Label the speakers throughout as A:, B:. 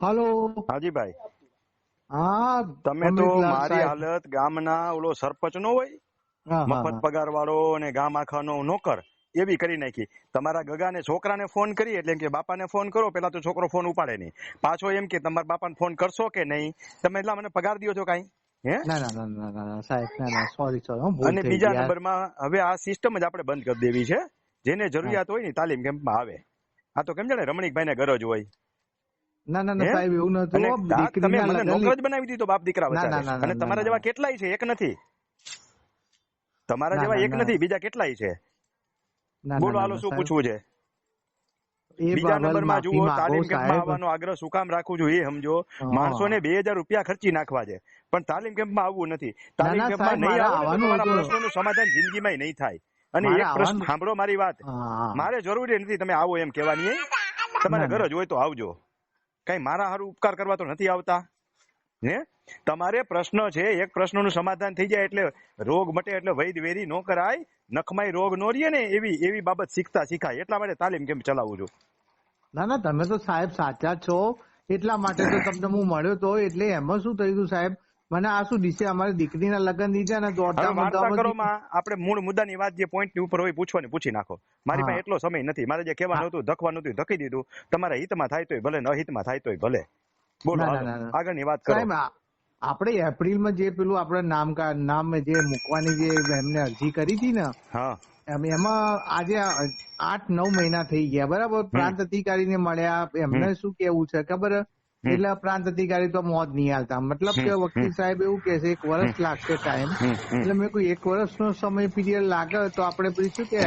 A: હાલો.
B: હાજી ભાઈ.
A: હા
B: તમે તો મારી. હાલત ગામના ઓલો સરપંચ નો હોય મફત પગાર વાળો અને ગામ આખાનો નોકર એવી કરી નાખી. તમારા ગગાને છોકરાને ફોન કરી એટલે કે બાપાને ફોન કરો પેલા તો છોકરો ફોન ઉપાડે નહીં. પાછો એમ કે તમારા બાપાને ફોન કરશો કે નહીં? તમે એટલા મને પગાર દો છો કાઈ?
A: ના ના ના ના ના ના ના ના
B: અને બીજા
A: નંબરમાં
B: નંબરમાં હવે આ સિસ્ટમ જ આપણે બંધ કરી દેવી છે. જેને જરૂરિયાત હોય ને તાલીમ કેમ્પમાં આવે. આ તો કેમ જાણે રમણીકભાઈ ને ગરજ હોય.
A: ના ના ના સાહેબ એવું નતું
B: તમે મને નોકર જ બનાવી દીધો બાપ દીકરા વચ્ચે અને તમારા જેવા કેટલાય છે એક નથી. તમારા જેવા એક નથી બીજા કેટલાય છે? બોલો હાલો શું પૂછવું છે? બીજા નંબરમાં જુઓ તાલીમ કેમ્પમાં. આવવાનો આગ્રહ શું કામ રાખું છું એ સમજો.
A: માણસો
B: ને બે હજાર રૂપિયા ખર્ચી નાખવા છે. પણ તાલીમ કેમ્પમાં આવવું નથી. તાલીમ
A: કેમ્પ
B: કેમ્પમાં નહીં
A: આવવાનું.
B: પ્રશ્નોનું સમાધાન જિંદગીમાં નહીં થાય. અને એક પ્રશ્ન સાંભળો મારી વાત. મારે જરૂરી નથી તમે આવો એમ કહેવાની એ. તમારે
A: ઘર
B: જ હોય તો આવજો. કઈ મારા હારું ઉપકાર કરવા તો નથી આવતા? હે? તમારે પ્રશ્ન છે, એક પ્રશ્નનું સમાધાન થઈ જાય એટલે રોગ મટે એટલે વૈદ વેરી ન કરાય નખમાય રોગ નો રીએ ને એવી એવી બાબત શીખતા શીખાય. એટલા માટે તાલીમ કેમ ચલાવું છું?
A: ના ના, તમે તો સાહેબ સાચા છો. એટલા માટે તો તમને હું મળ્યો તો, એટલે એમાં શું થયું હતું સાહેબ? મને આ શું દિશે? અમારી દીકરીના લગ્ન દીધા ને દોડતા
B: વાર્તા કરો માં આપણે મૂળ મુદ્દાની વાત જે પોઈન્ટની ઉપર હોય પૂછવાની પૂછી નાખો. મારી પાસે એટલો સમય નથી. મારે જે કહેવાનું હતું ધકવાનું હતું ધકી દીધું. તમારા હિતમાં થાય તોય ભલે ન હિતમાં થાય તોય ભલે. બોલો. આગળની વાત કરો.
A: આપણે એપ્રિલમાં જે પેલું આપણે નામ નામ જે મૂકવાની જે એમને અરજી કરી હતી ને
B: હા.
A: એમ- એમાં આજે આઠ નવ મહિના થઈ ગયા. બરાબર? પ્રાંત અધિકારીને મળ્યા. એમને શું કેવું છે? ખબર? એટલે પ્રાંત અધિકારી તો મોત નહીં હાલતા. મતલબ કે વકીલ સાહેબ એવું કે છે એક વર્ષ લાગશે ટાઈમ. એટલે મેં કોઈ એક વર્ષનો સમય પીરિયડ લાગે તો આપણે પછી શું કે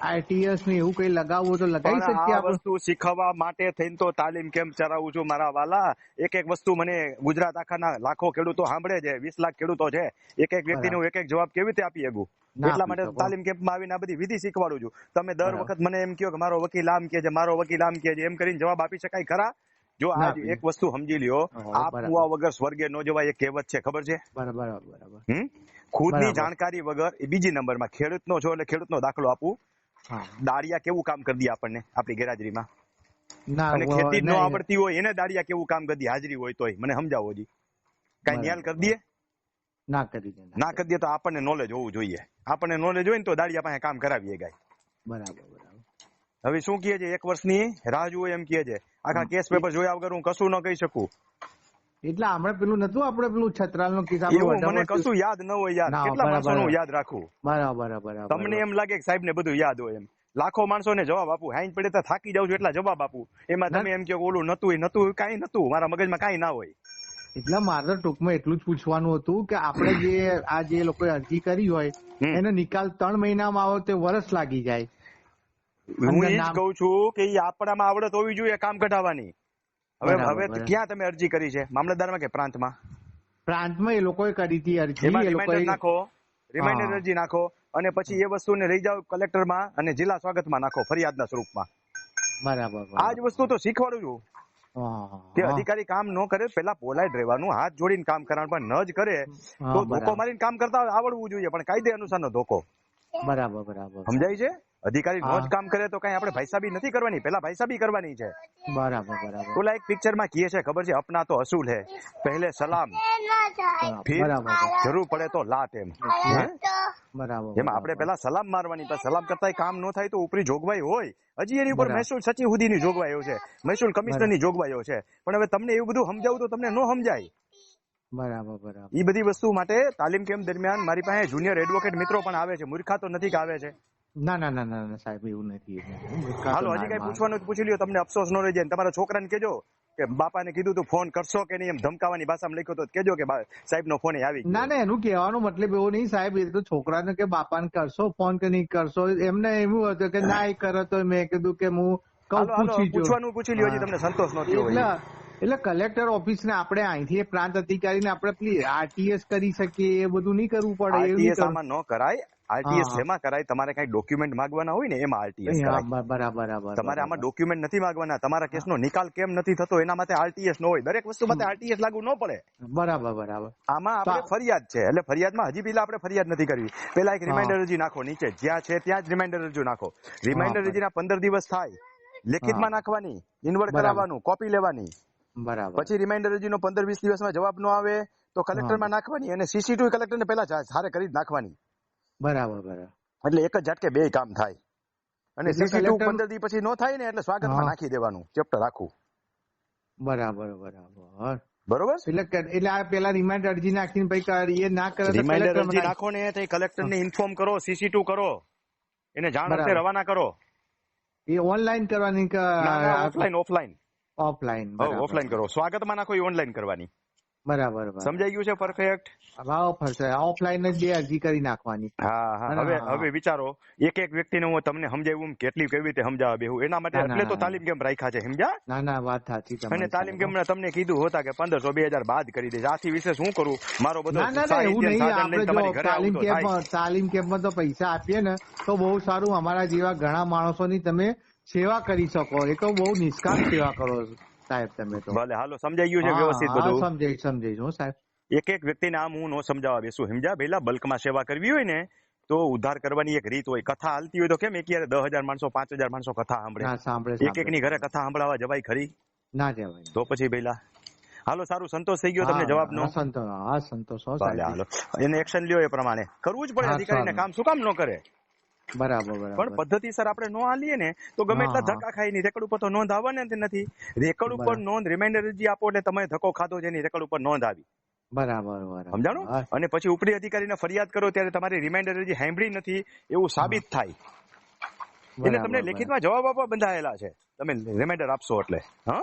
A: આઈટીએસ ને એવું કઈ લગાવવું તો લગાવી શકીએ આપણે.
B: વસ્તુ શીખવવા માટે થઈને તો તાલીમ કેમ ચલાવું છું મારા વાલા? એક એક વસ્તુ મને ગુજરાત આખાના લાખો ખેડૂતો સાંભળે છે વીસ લાખ ખેડૂતો છે. એક એક વ્યક્તિનો એક એક જવાબ કેવી રીતે આપી શકું? એટલા માટે
A: તાલીમ
B: તાલીમ કેમ્પમાં આવીને આ બધી વિધિ શીખવાડું છું. તમે દર વખત મને એમ કહો કે મારો વકીલ આમ કે છે મારો વકીલ આમ કે છે એમ કરીને જવાબ આપી શકાય ખરા? જો
A: આ
B: એક વસ્તુ સમજી લ્યો આ. પુઆ વગર સ્વર્ગે નો જવાય એ કહેવત છે ખબર છે?
A: બરાબર બરાબર.
B: હમ? ખુદની જાણકારી વગર એ બીજી નંબરમાં ખેડૂતનો છો એટલે ખેડૂતનો દાખલો આપું. દાળિયા કેવું કામ કરી દે આપણને આપણી ગેરહાજરીમાં? અને ખેતી ન આવડતી હોય એને દાળિયા કેવું કામ કરી દે હાજરી હોય તોય મને સમજાવો જી કઈ. ન્યાલ કરી દઈએ?
A: ના કરી દે
B: ના કરી દે તો આપણને નોલેજ હોવું જોઈએ. આપણને નોલેજ હોય ને તો દાળિયા પાસે કામ કરાવીએ ગાય.
A: બરાબર બરાબર.
B: હવે શું કહે છે એક વર્ષની? રાહ જુઓ એમ કહે છે. આખા કેસ પેપર જોયા વગર હું કશું ન કહી શકું.
A: એટલે આપણે પેલું નતું આપણે પેલું છત્રાલ નો કિસ્સા
B: મને કશું યાદ ન હોય યાર. કેટલા માણસો યાદ રાખું?
A: બરાબર બરાબર
B: તમને એમ લાગે કે સાહેબ ને બધું યાદ હોય એમ. લાખો માણસોને જવાબ આપું. હાઈન પડે તો થાકી જાઉં છું એટલા જવાબ આપું. એમાં તમે એમ કે ઓલું નતું નતું કઈ નતું. મારા મગજમાં કઈ ના હોય.
A: એટલે મારે ટૂંકમાં એટલું જ પૂછવાનું હતું કે આપણે જે આ જે લોકોએ અરજી કરી હોય એનો નિકાલ ત્રણ મહિનામાં આવે તે વર્ષ લાગી જાય.
B: હું એ જ કહું છું કે આપણામાં આવડત હોવી જોઈએ કામ કઢાવવાની. હવે હવે ક્યાં તમે અરજી કરી છે? મામલતદારમાં કે પ્રાંતમાં?
A: પ્રાંતમાં એ લોકોએ કરી હતી અરજી એ લોકોએ
B: નાખો રિમાઇન્ડર અરજી નાખો અને પછી એ વસ્તુને લઈ જાઓ કલેક્ટરમાં અને જિલ્લા સ્વાગતમાં નાખો ફરિયાદના સ્વરૂપમાં.
A: બરાબર
B: આ જ વસ્તુ તો શીખવાડું છું. કે અધિકારી કામ ન કરે પેલા પોલાઈટ રહેવાનું હાથ જોડીને કામ કરવાનું પણ ન જ કરે તો. ધોકો મારીને કામ કરતા આવડવું જોઈએ પણ કાયદે અનુસારનો ધોકો.
A: બરાબર બરાબર.
B: સમજાય છે? અધિકારી નો જ કામ કરે તો કઈ આપણે ભાઈસાબી નથી કરવાની. પેલા ભાઈસાબી કરવાની છે.
A: બરાબર બરાબર.
B: ઓલા એક પિક્ચરમાં કહે છે ખબર છે અપના તો અસૂલ હે. પહેલે સલામ. ફિર જરૂર પડે તો લાત એમ.
A: બરાબર.
B: એમાં આપણે પેલા સલામ મારવાની પણ સલામ કરતા કામ ન થાય તો ઉપરી જોગવાઈ હોય. હજી એની ઉપર. મહેસૂલ સચિવ સુધીની જોગવાઈઓ છે. મહેસૂલ કમિશનરની જોગવાઈઓ છે. પણ હવે તમને એવું બધું સમજાવું તો તમને ન સમજાય.
A: બરાબર બરાબર.
B: એ બધી વસ્તુ માટે તાલીમ કેમ્પ દરમિયાન મારી પાસે જુનિયર એડવોકેટ મિત્રો પણ આવે છે. મૂર્ખા તો નથી કે આવે છે.
A: ના ના ના ના ના, સાહેબ એવું નથી
B: હાલો હજી કઈ પૂછવાનું પૂછી લ્યો તમને અફસોસ ન રહી જાય ને તમારા છોકરાને કેજો કે બાપાને કીધું તું ફોન કરશો કે નહીં એમ ધમકાવાની ભાષામાં લખ્યો તો કેજો કે સાહેબ નો ફોન આવી
A: ના ના એનું કહેવાનો મતલબ એવો નહીં સાહેબ એ તો છોકરાને કે બાપાને કરશો ફોન કે નહીં કરશો એમને એવું હતું કે ના એ કરો તો મેં કીધું કે હું
B: પૂછવાનું પૂછી લ્યો તમને સંતોષ નો થયો
A: એટલે કલેક્ટર ઓફિસ ને આપણે અહીંથી પ્રાંત અધિકારીને આપણે આરટીએસ કરી શકીએ એ બધું નહીં કરવું પડે
B: આરટીએસ આમાં ન કરાય. આરટીએસ જેમાં કરાય? તમારે કઈ ડોક્યુમેન્ટ માંગવાના હોય ને એમાં આરટીએસ
A: બરાબર બરાબર
B: તમારે આમાં ડોક્યુમેન્ટ નથી માંગવાના. તમારા કેસનો નિકાલ કેમ નથી થતો એના માટે આરટીએસ નો હોય. દરેક વસ્તુ માટે આરટીએસ લાગુ ન પડે.
A: બરાબર બરાબર.
B: આમાં આપણે ફરિયાદ છે. એટલે ફરિયાદમાં હજી પેલા આપણે ફરિયાદ નથી કરવી. પેલા એક. રિમાઇન્ડર અરજી નાખો નીચે. જ્યાં છે ત્યાં જ રિમાઇન્ડર અરજી નાખો. રિમાઇન્ડર. અરજીના પંદર દિવસ થાય. લેખિતમાં નાખવાની ઇન્વર્ટ કરાવવાનું કોપી લેવાની.
A: બરાબર.
B: પછી રિમાઇન્ડર અરજીનો પંદર વીસ દિવસમાં જવાબ નો આવે તો કલેક્ટરમાં નાખવાની અને સીસીટીવી કલેક્ટરને પહેલા જા- કરી જ નાખવાની.
A: બરાબર બરાબર.
B: એટલે એક જ ઝટકે બે કામ થાય. અને સીસીટીવી પંદર દી પછી નો થાય ને એટલે સ્વાગતમાં નાખી દેવાનું. ચેપ્ટર આખું.
A: બરાબર બરાબર.
B: બરોબર?
A: એટલે આ પેલા રિમાઇન્ડર અરજી નાખીને પછી એ ના કરે
B: રિમાઇન્ડર અરજી નાખો ને તો કલેક્ટરને ઇન્ફોર્મ કરો સીસીટીવી કરો. એને જાણ રવાના કરો.
A: એ ઓનલાઈન કરવાની offline
B: offline offline
A: offline
B: offline કરો. સ્વાગતમાં નાખો એ ઓનલાઈન કરવાની.
A: બરાબર બરાબર.
B: સમજાઈ ગયું છે પરફેક્ટ
A: ભાવ ફરશે ઓફલાઈન જ બે અરજી કરી નાખવાની.
B: હા હા. હવે હવે વિચારો એક એક વ્યક્તિને હું તમને સમજાવું કેટલી કેવી રીતે સમજાવવા બેહું? એના માટે એટલે તો તાલીમ કેમ રાખ્યા છે સમજ્યા?
A: ના ના વાત સાચી
B: અને તાલીમ કેમ તમને કીધું હોતા કે પંદરસો બે હજાર બાદ કરી દે આથી વિશે શું કરું? મારો બધો.
A: તાલીમ કેમ્પમાં તો પૈસા આપીએ ને તો બહુ સારું અમારા જેવા ઘણા માણસોની તમે સેવા કરી શકો. એ તો બહુ નિષ્કામ સેવા કરો છો, સાહેબ તમે તો.
B: ભલે હાલો સમજાઈ ગયું છે
A: હા,
B: વ્યવસ્થિત
A: હા,
B: બધું
A: સમજાઈ સમજાઈ હું સાહેબ.
B: એક એક વ્યક્તિને આમ હું નો સમજાવવા બેસું. સમજ્યા? પહેલા બલ્કમાં સેવા કરવી હોય ને તો ઉદ્ધાર કરવાની એક રીત હોય. કથા હાલતી હોય તો કેમ એક યારે દસ હજાર માણસો પાંચ હજાર માણસો કથા સાંભળે?
A: ના સાંભળે
B: એક એક ની ઘરે કથા સાંભળવા જવાય ખરી?
A: ના જવાય.
B: તો પછી પહેલા. હાલો સારું સંતોષ થઈ ગયો તમને
A: હા,
B: જવાબનો?
A: હા, સંતોષ હા સંતોષ હો
B: ભલે
A: સાહેબ
B: હાલો. એને એક્શન લ્યો એ પ્રમાણે. કરવું જ પડે
A: હા,
B: અધિકારીને
A: સારું.
B: કામ. શું કામ ન કરે?
A: બરાબર
B: પણ પદ્ધતિસર આપણે નો હાલીએ ને તો ગમે એટલા
A: હા, હા.
B: ધક્કા ખાઈ ની રેકડ ઉપર તો નોંધ આવવાની નથી. રેકડ ઉપર નોંધ રિમાઇન્ડર અરજી આપો એટલે તમે ધક્કો ખાધો છે એની રેકડ ઉપર નોંધ આવી.
A: બરાબર બરાબર.
B: સમજાણું? અને પછી ઉપરી અધિકારીને ફરિયાદ કરો ત્યારે તમારી રિમાઇન્ડર અરજી સાંભળી નથી એવું સાબિત થાય. એટલે તમને લેખિતમાં જવાબ આપવા બંધાયેલા છે. તમે રિમાઇન્ડર આપશો એટલે. હા?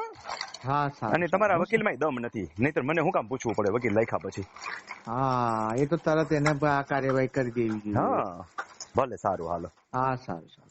A: હા
B: અને તમારા. વકીલમાં દમ નથી. નહીતર મને શું કામ પૂછવું પડે વકીલ લખ્યા પછી?
A: હા એ તો તરત એને આ કાર્યવાહી કરી દેવી
B: હા. ભલે સારું હાલો.
A: હા સારું સારું.